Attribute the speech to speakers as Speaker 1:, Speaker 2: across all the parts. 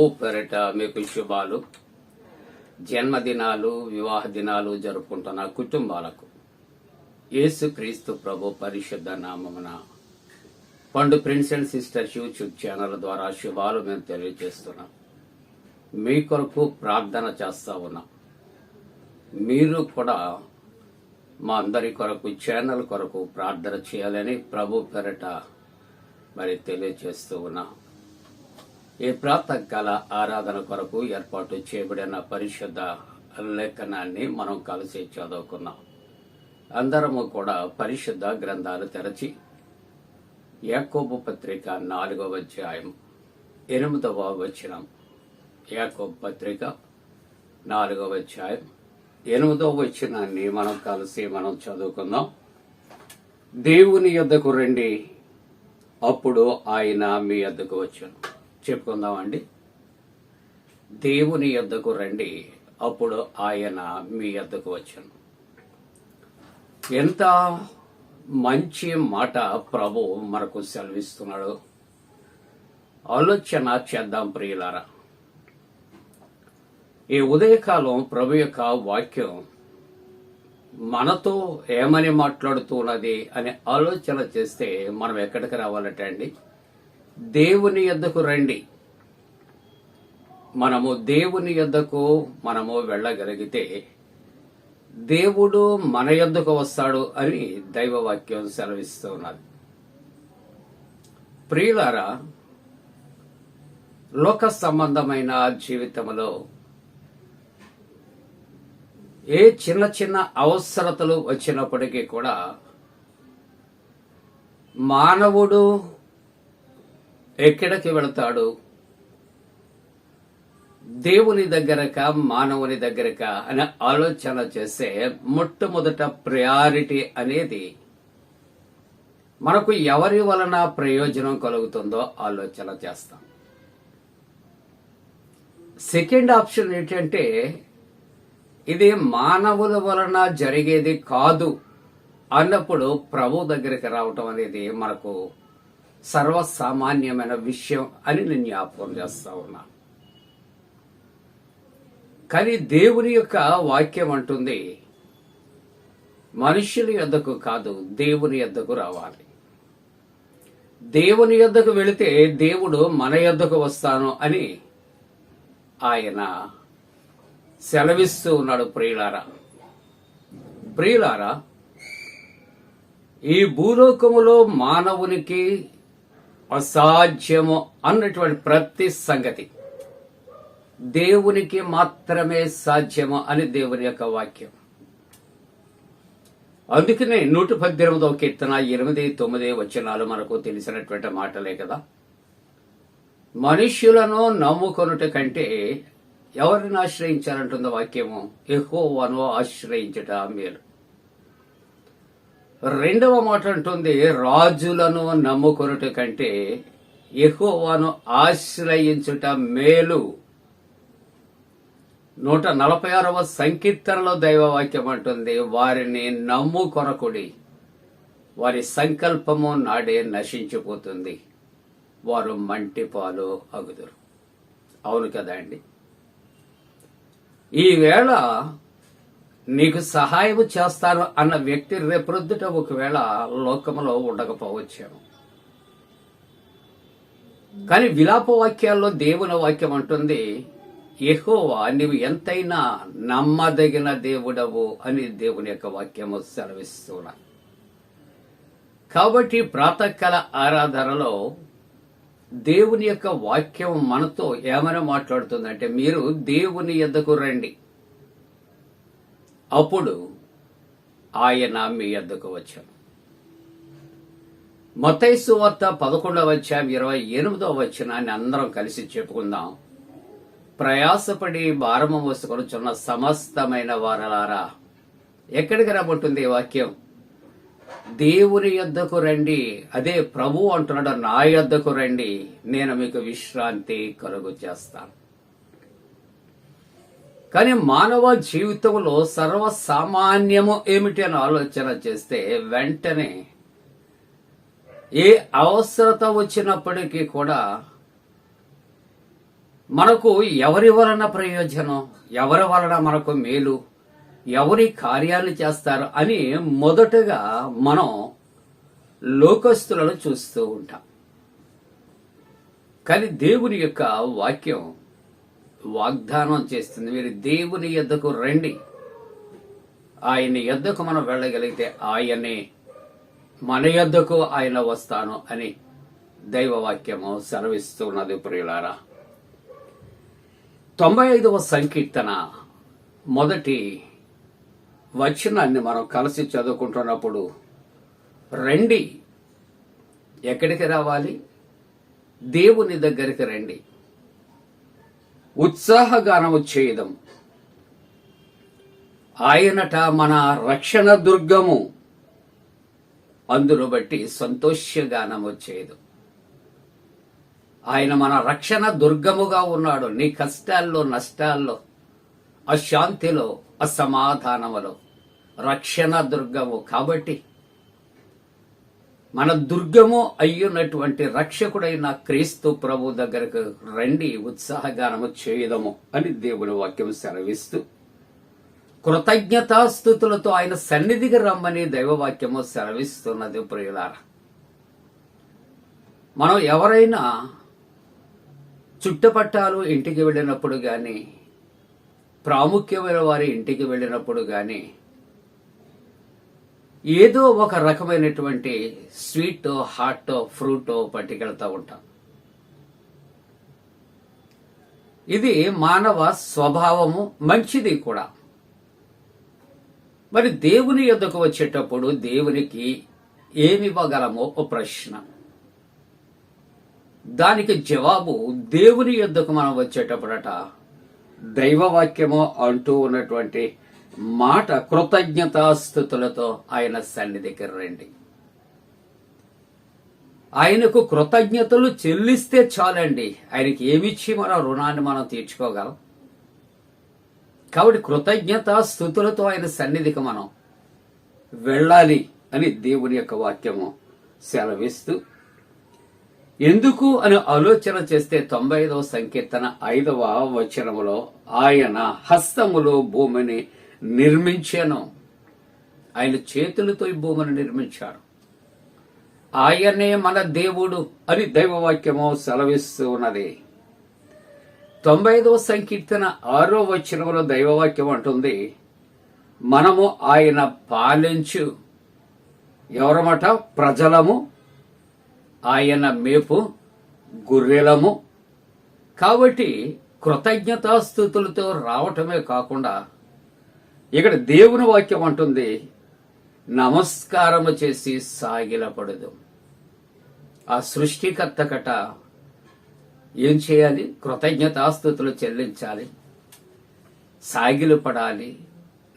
Speaker 1: ప్రభు పెరట మీకు శుభాలు. జన్మదినాలు వివాహ దినాలు జరుపుకుంటున్న కుటుంబాలకు. యేసుక్రీస్తు ప్రభు పరిశుద్ధ నామమున Pandu prince and sisters YouTube channel ద్వారా శుభాలు మేము తెలియజేస్తున్నాం. మీ కొరకు ప్రార్థన చేస్తా ఉన్నాం. మీరు కూడా మా అందరి కొరకు ఛానల్ కొరకు ప్రార్థన చేయాలని ప్రభు పెరట మరి తెలియజేస్తూ ఉన్నాం. ఈ ప్రాతకాల ఆరాధన కొరకు ఏర్పాటు చేయబడిన పరిశుద్ధ లేఖనాన్ని మనం కలిసి చదువుకున్నాం. అందరము కూడా పరిశుద్ధ గ్రంథాలు తెరచి యాకోబు పత్రిక నాలుగవ అధ్యాయం ఎనిమిదవ వచనం. యాకోబు పత్రిక నాలుగవ అధ్యాయం ఎనిమిదవ వచనాన్ని మనం కలిసి మనం చదువుకుందాం. దేవుని యొద్దకు రండి అప్పుడు ఆయన మీ యొద్దకు వచ్చాను చెప్పుకుందామండి. దేవుని యొద్దకు రండి అప్పుడు ఆయన మీ యొద్దకు వచ్చాను. ఎంత మంచి మాట ప్రభు మనకు సెలవిస్తున్నాడు. ఆలోచన చేద్దాం ప్రియులారా.
Speaker 2: ఈ ఉదయకాలం ప్రభు యొక్క వాక్యం మనతో ఏమని మాట్లాడుతున్నది అని ఆలోచన చేస్తే మనం ఎక్కడికి రావాలంటే అండి? దేవుని యొద్దకు రండి. మనము దేవుని యొద్దకు మనము వెళ్ళగలిగితే దేవుడు మన యొద్దకు వస్తాడు అని దైవవాక్యం సెలవిస్తూ ఉన్నది. ప్రియులారా లోక సంబంధమైన జీవితంలో ఏ చిన్న చిన్న అవసరతలు వచ్చినప్పటికీ కూడా మానవుడు ఎక్కడికి వెళతాడు దేవుని దగ్గరక మానవుని దగ్గరక అనే ఆలోచన చేస్తే మొట్టమొదట ప్రయారిటీ అనేది మనకు ఎవరి వలన ప్రయోజనం కలుగుతుందో ఆలోచన చేస్తాం. సెకండ్ ఆప్షన్ ఏంటంటే ఇది మానవుల వలన జరిగేది కాదు అన్నప్పుడు ప్రభు దగ్గరికి రావటం అనేది మనకు సర్వసామాన్యమైన విషయం అని నేను జ్ఞాపకం చేస్తా ఉన్నా. కానీ దేవుని యొక్క వాక్యం అంటుంది మనుషుల యొద్దకు కాదు దేవుని యొద్దకు రావాలి. దేవుని యొద్దకు వెళితే దేవుడు మన యొద్దకు వస్తాను అని ఆయన సెలవిస్తూ ఉన్నాడు ప్రియులారా. ప్రియులారా ఈ భూలోకములో మానవునికి అసాధ్యము అన్నటువంటి ప్రతి సంగతి. దేవునికి మాత్రమే సాధ్యము అని దేవుని యొక్క వాక్యం. అందుకనే నూట పద్దెనిమిదవ కీర్తన ఎనిమిది తొమ్మిది వచనాలు మనకు తెలిసినటువంటి మాటలే కదా. మనుష్యులను నమ్ముకొనుట కంటే ఎవరిని ఆశ్రయించాలంటుందో వాక్యము? ఎహోవను ఆశ్రయించుట మేలు. రెండవ మాట అంటుంది రాజులను నమ్ముకొనుట కంటే ఎహోవాను ఆశ్రయించుట మేలు. నూట నలభై ఆరవ సంకీర్తనలో దైవవాక్యం అంటుంది వారిని నమ్ము కొరకుడి వారి సంకల్పము నాడే నశించిపోతుంది వారు మంటిపాలు అగుదురు. అవును కదా అండి? ఈవేళ నీకు సహాయం చేస్తాను అన్న వ్యక్తి రేపొద్దుట ఒకవేళ లోకములో ఉండకపోవచ్చాను కానీ విలాప వాక్యాల్లో దేవుని వాక్యం అంటుంది ఎహోవా నీవు ఎంతైనా నమ్మదగిన దేవుడవు అని దేవుని యొక్క వాక్యము సెలవిస్తున్నా. కాబట్టి ప్రాతకాల ఆరాధనలో దేవుని యొక్క వాక్యం మనతో ఏమైనా మాట్లాడుతుందంటే మీరు దేవుని ఎద్దకు రండి. అప్పుడు ఆయన మీ ఎద్దకు వచ్చాను మొత్తైసు వార్త పదకొండవ అధ్యాయం ఇరవై ఎనిమిదవ వచ్చినాన్ని అందరం కలిసి చెప్పుకుందాం. ప్రయాసపడి భారము మోసుకొనుచున్న సమస్తమైన వారలారా ఎక్కడికి రమ్మంటుంది ఈ వాక్యం? దేవుని యొద్దకు రండి. అదే ప్రభు అంటున్నాడు నా యొద్దకు రండి. నేను మీకు విశ్రాంతి కలుగు చేస్తాను. కానీ మానవ జీవితంలో సర్వసామాన్యము ఏమిటి అని ఆలోచన చేస్తే వెంటనే ఏ అవసరత వచ్చినప్పటికీ కూడా మనకు ఎవరి వలన ప్రయోజనం? ఎవరి వలన మనకు మేలు? ఎవరి కార్యాలు చేస్తారు? అని మొదటగా మనం లోకస్తులను చూస్తూ ఉంటాం. కానీ దేవుని యొక్క వాక్యం వాగ్దానం చేస్తుంది. మీరు దేవుని యొద్దకు రండి. ఆయన యొద్దకు మనం వెళ్ళగలిగితే ఆయనే మన యొద్దకు ఆయన వస్తాను అని దైవవాక్యము సెలవిస్తున్నది ప్రియులారా. తొంభై ఐదవ సంకీర్తన మొదటి వచనాన్ని మనం కలిసి చదువుకుంటున్నప్పుడు రండి. ఎక్కడికి రావాలి? దేవుని దగ్గరికి రండి. ఉత్సాహగానము చేయదం ఆయనట మన రక్షణ దుర్గము. అందును బట్టి సంతోషగానము చేయదు. ఆయన మన రక్షణ దుర్గముగా ఉన్నాడు. నీ కష్టాల్లో నష్టాల్లో అశాంతిలో అసమాధానములో. రక్షణ దుర్గము. కాబట్టి మన దుర్గము అయ్యున్నటువంటి రక్షకుడైన క్రీస్తు ప్రభు దగ్గరకు రండి ఉత్సాహగానము చేయదము అని దేవుని వాక్యం సెలవిస్తూ కృతజ్ఞతాస్థుతులతో ఆయన సన్నిధికి రమ్మని దైవవాక్యము సెలవిస్తున్నది ప్రియులార. మనం ఎవరైనా చుట్టుపట్టాలు ఇంటికి వెళ్ళినప్పుడు కానీ ప్రాముఖ్యమైన వారి ఇంటికి వెళ్ళినప్పుడు కానీ ఏదో ఒక రకమైనటువంటి స్వీట్ హాట్ ఫ్రూట్ పట్టుకెళ్తా ఉంటాం. ఇది మానవ స్వభావము మంచిది కూడా. మరి దేవుని యొద్దకు వచ్చేటప్పుడు దేవునికి ఏమివ్వగలమో ఒక ప్రశ్న. దానికి జవాబు దేవుని యొద్దకు మనం వచ్చేటప్పుడట దైవవాక్యము అంటూ ఉన్నటువంటి మాట కృతజ్ఞతాస్థుతులతో ఆయన సన్నిధికి రండి. ఆయనకు కృతజ్ఞతలు చెల్లిస్తే చాలండి. ఆయనకి ఏమిచ్చి మన రుణాన్ని మనం తీర్చుకోగలం? కాబట్టి కృతజ్ఞత స్థుతులతో ఆయన సన్నిధికి మనం వెళ్ళాలి అని దేవుని యొక్క వాక్యము సెలవిస్తూ ఎందుకు అని ఆలోచన చేస్తే తొంభై ఐదవ సంకీర్తన ఐదవ వచనములో ఆయన హస్తములో భూమిని నిర్మించాను. ఆయన చేతులతో ఈ భూమిని నిర్మించాడు ఆయనే మన దేవుడు అని దైవవాక్యము సెలవిస్తూ ఉన్నది. తొంభై ఐదవ సంకీర్తన ఆరో వచనంలో దైవవాక్యం అంటుంది మనము ఆయన పాలించు. ఎవరమట? ప్రజలము. ఆయన మేపు గుర్రెలము. కాబట్టి కృతజ్ఞతాస్థుతులతో రావటమే కాకుండా ఇక్కడ దేవుని వాక్యం అంటుంది నమస్కారము చేసి సాగిలపడదు. ఆ సృష్టికర్త కట ఏం చేయాలి? కృతజ్ఞతాస్థుతులు చెల్లించాలి సాగిలు పడాలి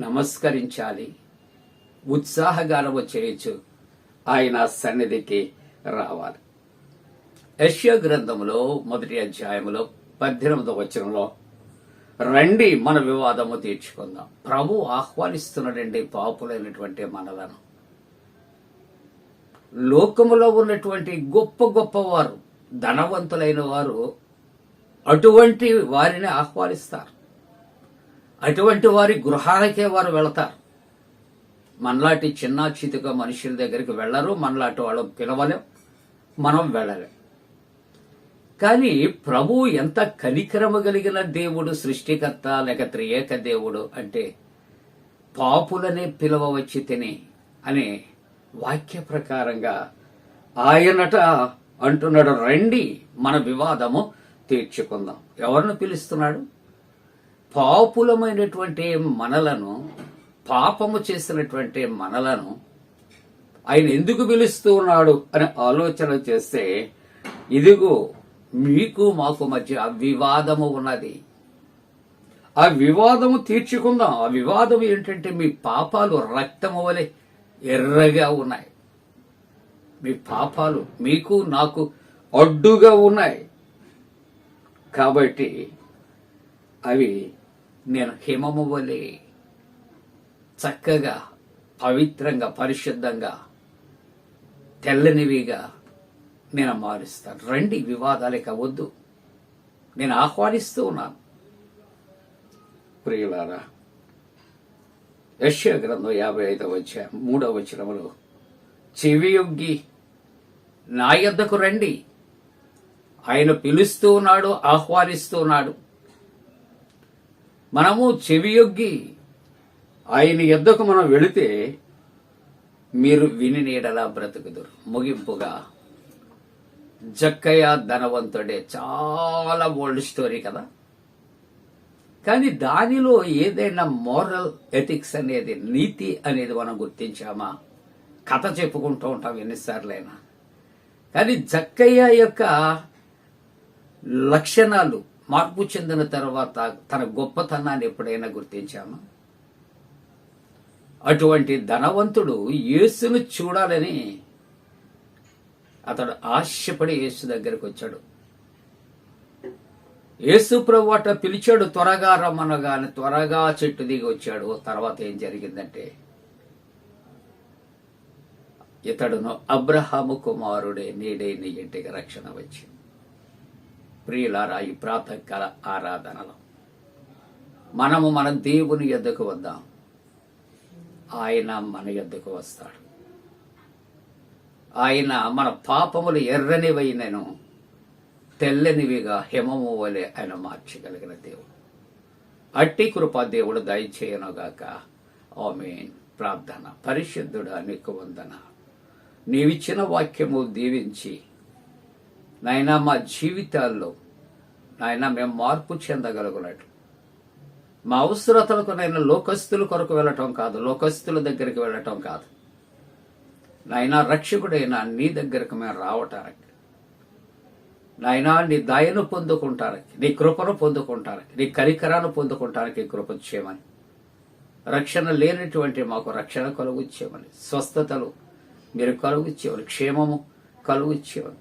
Speaker 2: నమస్కరించాలి ఉత్సాహగానము చేయొచ్చు ఆయన సన్నిధికి రావాలి. యశ్యో గ్రంథములో మొదటి అధ్యాయంలో పద్దెనిమిదవ వచనంలో రండి మన వివాదము తీర్చుకుందాం. ప్రభు ఆహ్వానిస్తున్నాడండి పాపులైనటువంటి మనలను. లోకములో ఉన్నటువంటి గొప్ప గొప్ప వారు ధనవంతులైన వారు అటువంటి వారిని ఆహ్వానిస్తారు. అటువంటి వారి గృహాలకే వారు వెళతారు. మనలాంటి చిన్న చితుక మనుషుల దగ్గరికి వెళ్ళరు మనలాంటి వాళ్ళు పిలవలేం మనం వెళ్ళలేం. కానీ ప్రభు ఎంత కనికరమ కలిగిన దేవుడు సృష్టికర్త లేక త్రియేక దేవుడు అంటే పాపులనే పిలవవచ్చి తిని అనే వాక్య ప్రకారంగా ఆయనట అంటున్నాడు రండి మన వివాదము తీర్చుకుందాం. ఎవరిని పిలుస్తున్నాడు? పాపులమైనటువంటి మనలను పాపము చేసినటువంటి మనలను ఆయన ఎందుకు పిలుస్తూ ఉన్నాడు అని ఆలోచన చేస్తే ఇదిగో మీకు మాకు మధ్య వివాదము ఉన్నది. ఆ వివాదము తీర్చుకుందాం. ఆ వివాదం ఏంటంటే మీ పాపాలు రక్తము వలె ఎర్రగా ఉన్నాయి. మీ పాపాలు మీకు నాకు అడ్డుగా ఉన్నాయి. కాబట్టి అవి నేను హిమము వలె చక్కగా పవిత్రంగా పరిశుద్ధంగా తెల్లనివిగా నేను మారుస్తాను. రండి వివాదాలకి వద్దు. నేను ఆహ్వానిస్తూ ఉన్నాను. ప్రియులారా యశ్య గ్రంథం యాభై ఐదవ వచ్చా మూడవ వచనములో చెవియొగ్గి నా యొద్దకు రండి. ఆయన పిలుస్తూ ఉన్నాడు ఆహ్వానిస్తూ ఉన్నాడు. మనము చెవియొగ్గి ఆయన యొద్దకు మనం వెళితే మీరు విని నీడలా బ్రతుకుదురు. ముగింపుగా జక్కయ్య ధనవంతుడే. చాలా ఓల్డ్ స్టోరీ కదా. కానీ దానిలో ఏదైనా మోరల్ ఎథిక్స్ అనేది నీతి అనేది మనం గుర్తించామా? కథ చెప్పుకుంటూ ఉంటాం ఎన్నిసార్లైనా. కానీ జక్కయ్య యొక్క లక్షణాలు మార్పు చెందిన తర్వాత తన గొప్పతనాన్ని ఎప్పుడైనా గుర్తించామా? అటువంటి ధనవంతుడు యేసును చూడాలని అతడు ఆశపడి యేసు దగ్గరకు వచ్చాడు. యేసు ప్రభు అట పిలిచాడు త్వరగా రమ్మనగానే త్వరగా చెట్టు దిగి వచ్చాడు. తర్వాత ఏం జరిగిందంటే ఇతడును అబ్రహాము కుమారుడే నీడే నీ ఇంటికి రక్షణ వచ్చింది. ప్రియులారా ఈ ప్రాతకాల ఆరాధనలో మనము మన దేవుని ఎద్దుకు వద్దాం. ఆయన మన ఎద్దుకు వస్తాడు. ఆయన మన పాపములు ఎర్రనివైనను తెల్లనివిగా హిమము వలె ఆయన మార్చగలిగిన దేవుడు. అట్టి కృపా దేవుడు దయచేయనుగాక. ఆమె ప్రార్థన. పరిశుద్ధుడా నీకు వందన. నీవిచ్చిన వాక్యము దీవించి నాయనా మా జీవితాల్లో నాయన మేము మార్పు చెందగలుగునట్టు మా అవసరతలకు నేను లోకస్తుల కొరకు వెళ్ళటం కాదు లోకస్తుల దగ్గరికి వెళ్ళటం కాదు. నాయనా రక్షకుడైన నీ దగ్గరకు మేము రావటానికి. నాయనా నీ దయను పొందుకుంటానికి నీ కృపను పొందుకుంటానికి నీ కరికరాను పొందుకుంటానికి కృప చేయమని రక్షణ లేనటువంటి మాకు రక్షణ కలుగు చేయమని స్వస్థతలు మీరు కలుగు ఇచ్చేవారు క్షేమము కలుగు ఇచ్చేవారు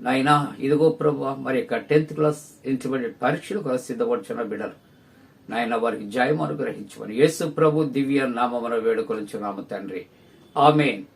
Speaker 2: నాయనా ఇదిగో ప్రభు మరి యొక్క టెన్త్ క్లాస్ ఇంటర్మీడియట్ పరీక్షలు కూడా సిద్ధపడుచున్న బిడ్డలు. నాయన వారికి జయం అనుగ్రహించమని. యేసు ప్రభు దివ్య నామమున వేడుకొలుచున్నాము తండ్రి. ఆమెన్.